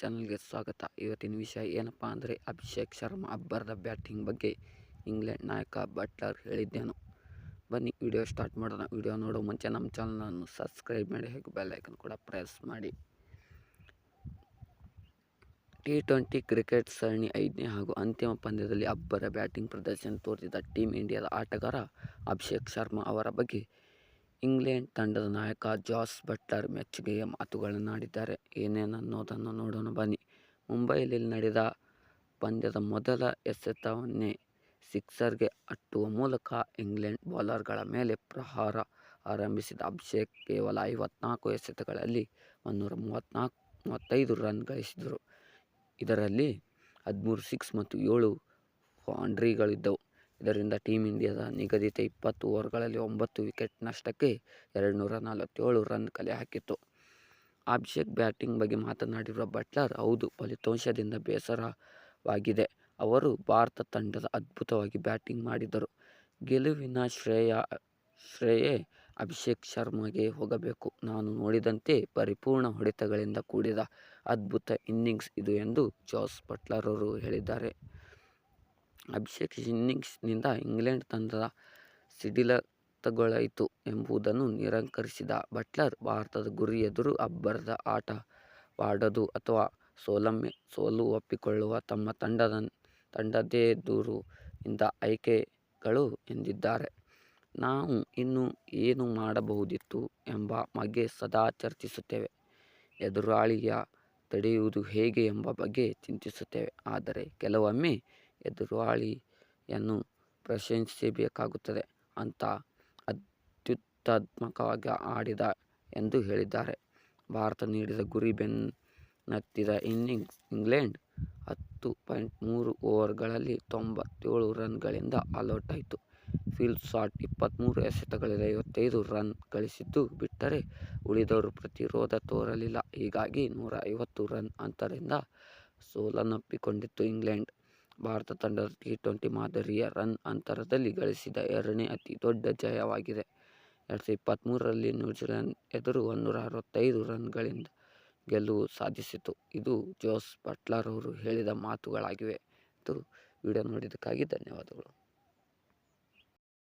ಚಾನಲ್ಗೆ ಸ್ವಾಗತ. ಇವತ್ತಿನ ವಿಷಯ ಏನಪ್ಪ ಅಂದರೆ ಅಭಿಷೇಕ್ ಶರ್ಮಾ ಅಬ್ಬರದ ಬ್ಯಾಟಿಂಗ್ ಬಗ್ಗೆ ಇಂಗ್ಲೆಂಡ್ ನಾಯಕ ಬಟ್ಲರ್ ಹೇಳಿದ್ದೇನು. ಬನ್ನಿ, ವಿಡಿಯೋ ಸ್ಟಾರ್ಟ್ ಮಾಡೋಣ. ವಿಡಿಯೋ ನೋಡೋ ಮುಂಚೆ ನಮ್ಮ ಚಾನಲನ್ನು ಸಬ್ಸ್ಕ್ರೈಬ್ ಮಾಡಿ ಹಾಗೂ ಬೆಲ್ಲೈಕನ್ ಕೂಡ ಪ್ರೆಸ್ ಮಾಡಿ. ಟಿ ಟ್ವೆಂಟಿ ಕ್ರಿಕೆಟ್ ಸರಣಿ ಐದನೇ ಹಾಗೂ ಅಂತಿಮ ಪಂದ್ಯದಲ್ಲಿ ಅಬ್ಬರ ಬ್ಯಾಟಿಂಗ್ ಪ್ರದರ್ಶನ ತೋರಿಸಿದ ಟೀಮ್ ಇಂಡಿಯಾದ ಆಟಗಾರ ಅಭಿಷೇಕ್ ಶರ್ಮಾ ಅವರ ಬಗ್ಗೆ ಇಂಗ್ಲೆಂಡ್ ತಂಡದ ನಾಯಕ ಜಾಸ್ ಬಟ್ಲರ್ ಮೆಚ್ಚುಗೆಯ ಮಾತುಗಳನ್ನಾಡಿದ್ದಾರೆ ಏನೇನನ್ನೋದನ್ನು ನೋಡೋಣ ಬನ್ನಿ. ಮುಂಬೈಯಲ್ಲಿ ನಡೆದ ಪಂದ್ಯದ ಮೊದಲ ಎಸೆತವನ್ನೇ ಸಿಕ್ಸರ್ಗೆ ಅಟ್ಟುವ ಮೂಲಕ ಇಂಗ್ಲೆಂಡ್ ಬೌಲರ್ಗಳ ಮೇಲೆ ಪ್ರಹಾರ ಆರಂಭಿಸಿದ. ಅಭಿಷೇಕ್ ಕೇವಲ ಐವತ್ನಾಲ್ಕು ಎಸೆತಗಳಲ್ಲಿ ಒಂದೂರ ಮೂವತ್ತ್ನಾಲ್ಕು ಮೂವತ್ತೈದು ರನ್ ಗಳಿಸಿದರು. ಇದರಲ್ಲಿ ಹದಿಮೂರು, ಸಿಕ್ಸ್ ಮತ್ತು ಏಳು ಬೌಂಡ್ರಿಗಳಿದ್ದವು ಇದರಿಂದ ಟೀಮ್ ಇಂಡಿಯಾದ ನಿಗದಿತ ಇಪ್ಪತ್ತು ಓವರ್ಗಳಲ್ಲಿ ಒಂಬತ್ತು ವಿಕೆಟ್ ನಷ್ಟಕ್ಕೆ ಎರಡುನೂರ ನಲವತ್ತೇಳು ರನ್ ಕಲೆ ಹಾಕಿತ್ತು. ಅಭಿಷೇಕ್ ಬ್ಯಾಟಿಂಗ್ ಬಗ್ಗೆ ಮಾತನಾಡಿರುವ ಬಟ್ಲರ್ ಹೌದು, ಫಲಿತಾಂಶದಿಂದ ಬೇಸರವಾಗಿದೆ. ಅವರು ಭಾರತ ತಂಡದ ಅದ್ಭುತವಾಗಿ ಬ್ಯಾಟಿಂಗ್ ಮಾಡಿದರು ಗೆಲುವಿನ ಶ್ರೇಯ, ಶ್ರೇಯೇ ಅಭಿಷೇಕ್ ಶರ್ಮಾಗೆ ಹೋಗಬೇಕು. ನಾನು ನೋಡಿದಂತೆ ಪರಿಪೂರ್ಣ ಹೊಡೆತಗಳಿಂದ ಕೂಡಿದ ಅದ್ಭುತ ಇನ್ನಿಂಗ್ಸ್ ಇದು ಎಂದು ಜಾಸ್ ಬಟ್ಲರ್ ಅವರು ಹೇಳಿದ್ದಾರೆ. ಅಭಿಷೇಕ್ ಇನ್ನಿಂಗ್ಸ್ನಿಂದ ಇಂಗ್ಲೆಂಡ್ ತಂಡದ ಸಿಡಿಲತಗೊಳ್ಳಾಯಿತು ಎಂಬುದನ್ನು ನಿರಾಕರಿಸಿದ ಬಟ್ಲರ್ ಭಾರತದ ಗುರಿ ಎದುರು ಅಬ್ಬರದ ಆಟವಾಡದು ಅಥವಾ ಸೋಲಮ್ಮೆ, ಸೋಲು ಒಪ್ಪಿಕೊಳ್ಳುವ ತಮ್ಮ ತಂಡದ ತಂಡದೇ ದೂರು ಇಂದ ಆಯ್ಕೆಗಳು ಎಂದಿದ್ದಾರೆ. ನಾವು ಇನ್ನೂ ಏನು ಮಾಡಬಹುದಿತ್ತು ಎಂಬ ಬಗ್ಗೆ ಸದಾ ಚರ್ಚಿಸುತ್ತೇವೆ. ಎದುರಾಳಿಯ ತಡೆಯುವುದು ಹೇಗೆ ಎಂಬ ಬಗ್ಗೆ ಚಿಂತಿಸುತ್ತೇವೆ. ಆದರೆ ಕೆಲವೊಮ್ಮೆ ಎದುರಾಳಿಯನ್ನು ಪ್ರಶಂಸಿಸಬೇಕಾಗುತ್ತದೆ ಅಂತ ಅತ್ಯುತ್ತಾತ್ಮಕವಾಗಿ ಆಡಿದ ಎಂದು ಹೇಳಿದ್ದಾರೆ. ಭಾರತ ನೀಡಿದ ಗುರಿ ಬೆನ್ನತ್ತಿದ ಇನ್ನಿಂಗ್ಸ್ ಇಂಗ್ಲೆಂಡ್ ಹತ್ತು ಪಾಯಿಂಟ್ ಮೂರು ಓವರ್ಗಳಲ್ಲಿ ತೊಂಬತ್ತೇಳು ರನ್ಗಳಿಂದ ಆಲೌಟಾಯಿತು ಫಿಲ್ ಶಾಟ್ ಇಪ್ಪತ್ತ್ಮೂರು ಎಸೆತಗಳಲ್ಲಿ ಐವತ್ತೈದು ರನ್ ಗಳಿಸಿದ್ದು ಬಿಟ್ಟರೆ ಉಳಿದವರು ಪ್ರತಿರೋಧ ತೋರಲಿಲ್ಲ. ಹೀಗಾಗಿ ನೂರ ಐವತ್ತು ರನ್ ಅಂತರಿಂದ ಸೋಲನ್ನಪ್ಪಿಕೊಂಡಿತ್ತು ಇಂಗ್ಲೆಂಡ್. ಭಾರತ ತಂಡ ಟಿ ಟ್ವೆಂಟಿ ಮಾದರಿಯ ರನ್ ಅಂತರದಲ್ಲಿ ಗಳಿಸಿದ ಎರಡನೇ ಅತಿ ದೊಡ್ಡ ಜಯವಾಗಿದೆ. ಎರಡು ಸಾವಿರದ ಇಪ್ಪತ್ತ್ಮೂರರಲ್ಲಿ ನ್ಯೂಜಿಲೆಂಡ್ ಎದುರು ಒಂದೂರ ಅರವತ್ತೈದು ರನ್ಗಳಿಂದ ಗೆಲುವು ಸಾಧಿಸಿತು. ಇದು ಜೋಸ್ ಬಟ್ಲರ್ ಅವರು ಹೇಳಿದ ಮಾತುಗಳಾಗಿವೆ. ಎಂದು ವಿಡಿಯೋ ನೋಡಿದ್ದಕ್ಕಾಗಿ ಧನ್ಯವಾದಗಳು.